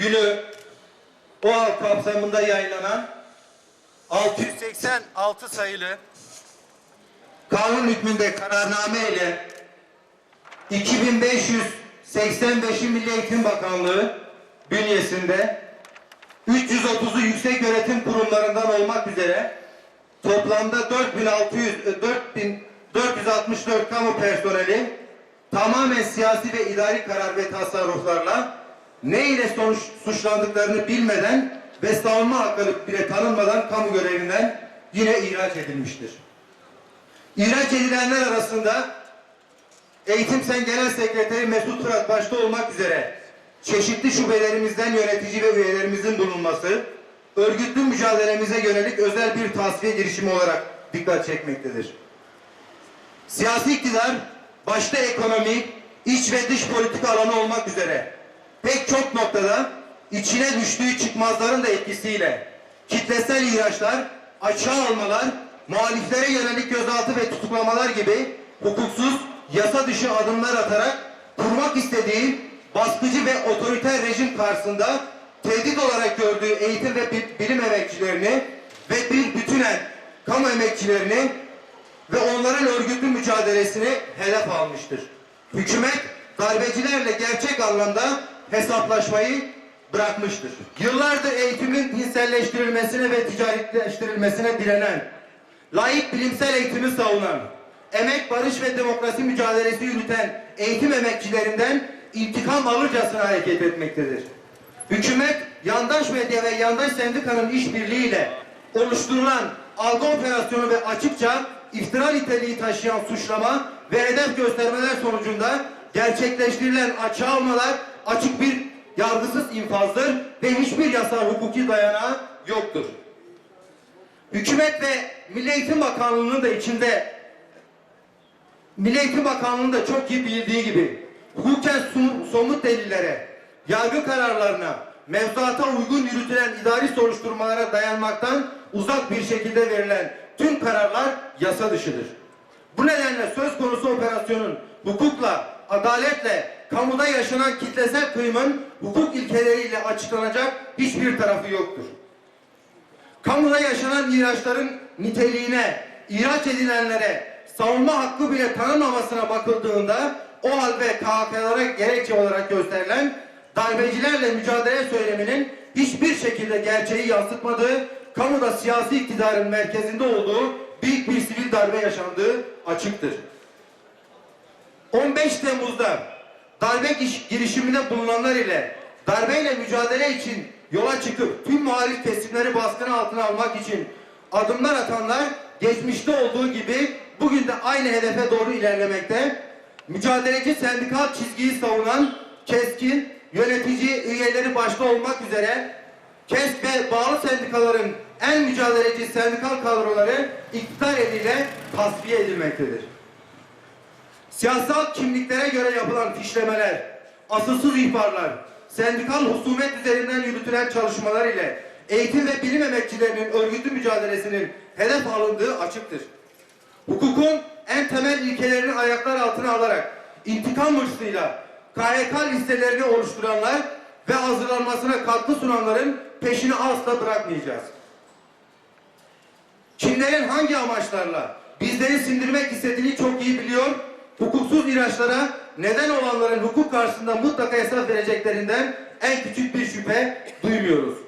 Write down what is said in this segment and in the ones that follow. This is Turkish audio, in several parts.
7 Şubat günü OAV kapsamında yayınlanan 686 sayılı kanun hükmünde kararname ile 2585'i Milli Eğitim Bakanlığı bünyesinde 330'u yüksek öğretim kurumlarından olmak üzere toplamda 4600 e, 4464 kamu personeli tamamen siyasi ve idari karar ve tasarruflarla ne ile sonuç suçlandıklarını bilmeden ve savunma hakkı bile tanınmadan kamu görevinden yine ihraç edilmiştir. İhraç edilenler arasında Eğitim Sen Genel Sekreteri Mesut Fırat başta olmak üzere çeşitli şubelerimizden yönetici ve üyelerimizin bulunması örgütlü mücadelemize yönelik özel bir tasfiye girişimi olarak dikkat çekmektedir. Siyasi iktidar başta ekonomi, iç ve dış politika alanı olmak üzere pek çok noktada içine düştüğü çıkmazların da etkisiyle kitlesel ihraçlar, açığa almalar, muhaliflere yönelik gözaltı ve tutuklamalar gibi hukuksuz, yasa dışı adımlar atarak kurmak istediği baskıcı ve otoriter rejim karşısında tehdit olarak gördüğü eğitim ve bi- bilim emekçilerini ve bir bütünen kamu emekçilerini ve onların örgütlü mücadelesini hedef almıştır. Hükümet darbecilerle gerçek anlamda hesaplaşmayı bırakmıştır. Yıllardır eğitimin dinselleştirilmesine ve ticaretleştirilmesine direnen, layık bilimsel eğitimi savunan, emek, barış ve demokrasi mücadelesi yürüten eğitim emekçilerinden intikam alırcasına hareket etmektedir. Hükümet, yandaş medya ve yandaş sendikanın işbirliğiyle oluşturulan algı operasyonu ve açıkça iftira niteliği taşıyan suçlama ve hedef göstermeler sonucunda gerçekleştirilen açığa almalar açık bir yargısız infazdır ve hiçbir yasal hukuki dayanağı yoktur. Hükümet ve Milli Eğitim Bakanlığı'nın da içinde Milli Eğitim Bakanlığı'nın da çok iyi bildiği gibi hukuken somut delillere, yargı kararlarına, mevzuata uygun yürütülen idari soruşturmalara dayanmaktan uzak bir şekilde verilen tüm kararlar yasa dışıdır. Bu nedenle söz konusu operasyonun hukukla, adaletle, kamuda yaşanan kitlesel kıyımın hukuk ilkeleriyle açıklanacak hiçbir tarafı yoktur. Kamuda yaşanan ihraçların niteliğine, ihraç edilenlere savunma hakkı bile tanınmamasına bakıldığında o hal ve KHK'lara gerekçe olarak gösterilen darbecilerle mücadele söyleminin hiçbir şekilde gerçeği yansıtmadığı, kamuda siyasi iktidarın merkezinde olduğu büyük bir sivil darbe yaşandığı açıktır. 15 Temmuz'da darbe girişiminde bulunanlar ile darbeyle mücadele için yola çıkıp tüm muhalif kesimleri baskın altına almak için adımlar atanlar geçmişte olduğu gibi bugün de aynı hedefe doğru ilerlemekte. Mücadeleci sendikal çizgiyi savunan keskin yönetici üyeleri başta olmak üzere KESK ve bağlı sendikaların en mücadeleci sendikal kadroları iktidar eliyle tasfiye edilmektedir. Siyasal kimliklere göre yapılan fişlemeler, asılsız ihbarlar, sendikal husumet üzerinden yürütülen çalışmalar ile eğitim ve bilim emekçilerinin örgütlü mücadelesinin hedef alındığı açıktır. Hukukun en temel ilkelerini ayaklar altına alarak intikam hırsıyla KHK listelerini oluşturanlar ve hazırlanmasına katkı sunanların peşini asla bırakmayacağız. Kimlerin hangi amaçlarla bizleri sindirmek istediğini çok iyi biliyor. Hukuksuz ilaçlara neden olanların hukuk karşısında mutlaka hesap vereceklerinden en küçük bir şüphe duymuyoruz.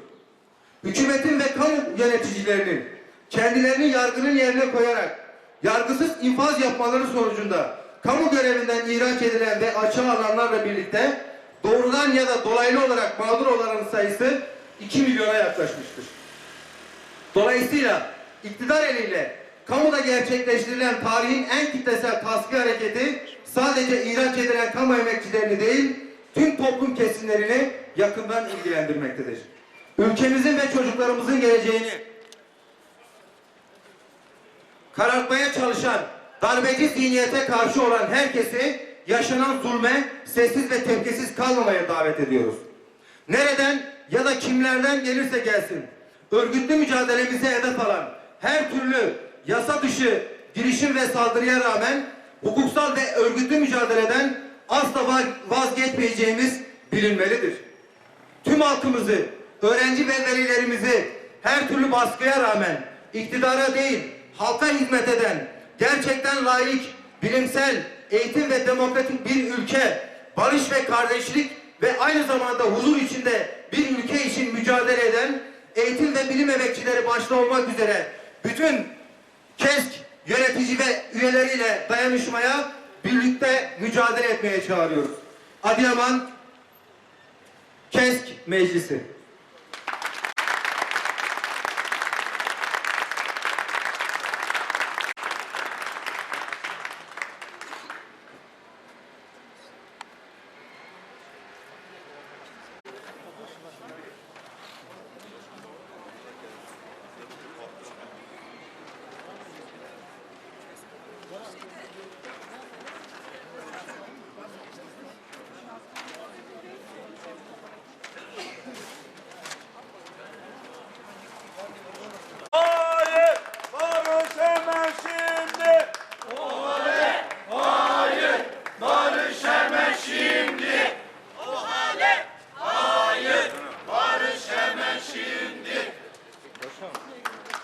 Hükümetin ve kamu yöneticilerinin kendilerini yargının yerine koyarak yargısız infaz yapmaları sonucunda kamu görevinden ihraç edilen ve açığa alanlarla birlikte doğrudan ya da dolaylı olarak mağdur olanların sayısı 2 milyona yaklaşmıştır. Dolayısıyla iktidar eliyle kamuda gerçekleştirilen tarihin en kitlesel tasfiye hareketi sadece ihraç edilen kamu emekçilerini değil, tüm toplum kesimlerini yakından ilgilendirmektedir. Ülkemizin ve çocuklarımızın geleceğini karartmaya çalışan darbeci zihniyete karşı olan herkesi yaşanan zulme sessiz ve tepkisiz kalmamaya davet ediyoruz. Nereden ya da kimlerden gelirse gelsin örgütlü mücadelemize hedef alan her türlü yasa dışı girişim ve saldırıya rağmen hukuksal ve örgütlü mücadeleden asla va- vazgeçmeyeceğimiz bilinmelidir. tüm halkımızı, öğrenci ve velilerimizi her türlü baskıya rağmen iktidara değil, halka hizmet eden, gerçekten layık, bilimsel, eğitim ve demokratik bir ülke, barış ve kardeşlik ve aynı zamanda huzur içinde bir ülke için mücadele eden eğitim ve bilim emekçileri başta olmak üzere bütün KESK yönetici ve üyeleriyle dayanışmaya birlikte mücadele etmeye çağırıyoruz. Adıyaman KESK Meclisi.